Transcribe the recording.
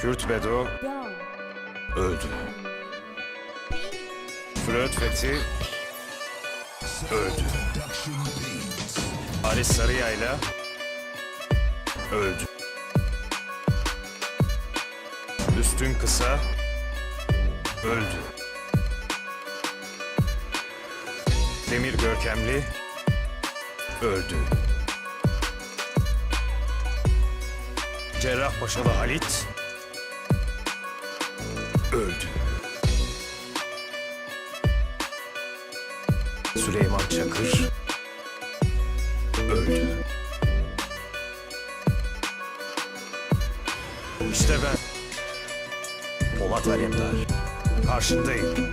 Kürt Bedo öldü. Flöt Fethi öldü. Ali Sarıyayla öldü. Üstün Kısa öldü. Demir Görkemli öldü. Cerrahpaşalı Halit Süleyman Çakır öldü. İşte ben Polat Alemdar karşındayım.